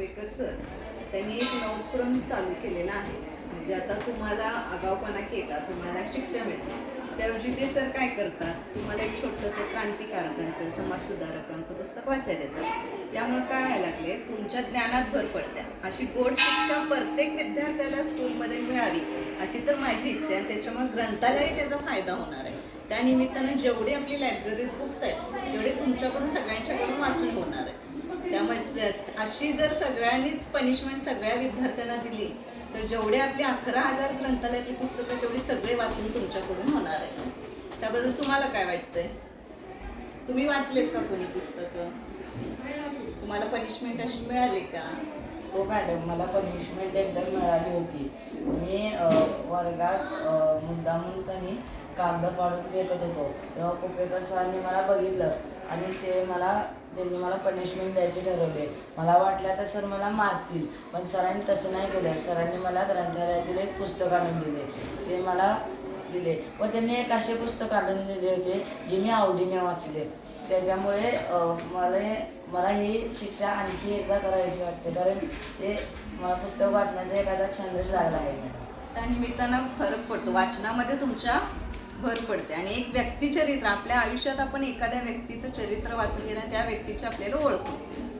Kupekar sir त्यांनी एक नवक्रम चालू केलेला आहे. म्हणजे आता तुम्हाला आगाऊपणा केला तुम्हाला शिक्षा मिळते. त्याऐवजी ते सर काय करतात? तुम्हाला एक छोटंसं क्रांतिकारकांचं समाजसुधारकांचं पुस्तक वाचायला देतात त्यामुळे काय व्हायला लागले तुमच्या ज्ञानात भर पडत्या. अशी गोड शिक्षा प्रत्येक विद्यार्थ्याला स्कूलमध्ये मिळावी अशी तर माझी इच्छा आहे. त्याच्यामुळे ग्रंथालयाही त्याचा फायदा होणार आहे. त्या निमित्तानं जेवढी आपली लायब्ररी बुक्स आहेत तेवढे तुमच्याकडून सगळ्यांच्याकडून वाचून होणार आहे. मज्जत अशी जर सगळ्यांनीच पनिशमेंट सगळ्या विद्यार्थ्यांना दिली तर जेवढे आपले अकरा हजार ग्रंथालयातली पुस्तकं तेवढी सगळे वाचून तुमच्याकडून होणार आहे त्याबद्दल तुम्हाला काय वाटतंय? तुम्ही वाचलेत का कोणी पुस्तकं? तुम्हाला पनिशमेंट अशी मिळाली का? हो मॅडम मला पनिशमेंट एकदा मिळाली होती. मी वर्गात मुद्दामून कनी कागद फाडून फेकत होतो. तेव्हा कुपेकर सरांनी मला बघितलं आणि ते मला त्यांनी मला पनिशमेंट द्यायचे ठरवले. मला वाटलं आता सर मला मारतील पण सरांनी तसं नाही केलं. सरांनी मला ग्रंथालयातील एक पुस्तक आणून दिले. ते मला दिले. व त्यांनी एक असे पुस्तक आणून दिले होते जे मी आवडीने वाचले. त्याच्यामुळे मला मला ही शिक्षा आणखी एकदा करायची वाटते कारण ते मला पुस्तक वाचण्याचा एखादा छंदच लागला आहे. त्या निमित्तानं फरक पडतो. वाचनामध्ये तुमच्या भर पडते. आणि एक व्यक्तिचरित्र आपल्या आयुष्यात आपण एखाद्या व्यक्तीचं चरित्र वाचून घेणं त्या व्यक्तीची आपल्याला ओळख होते.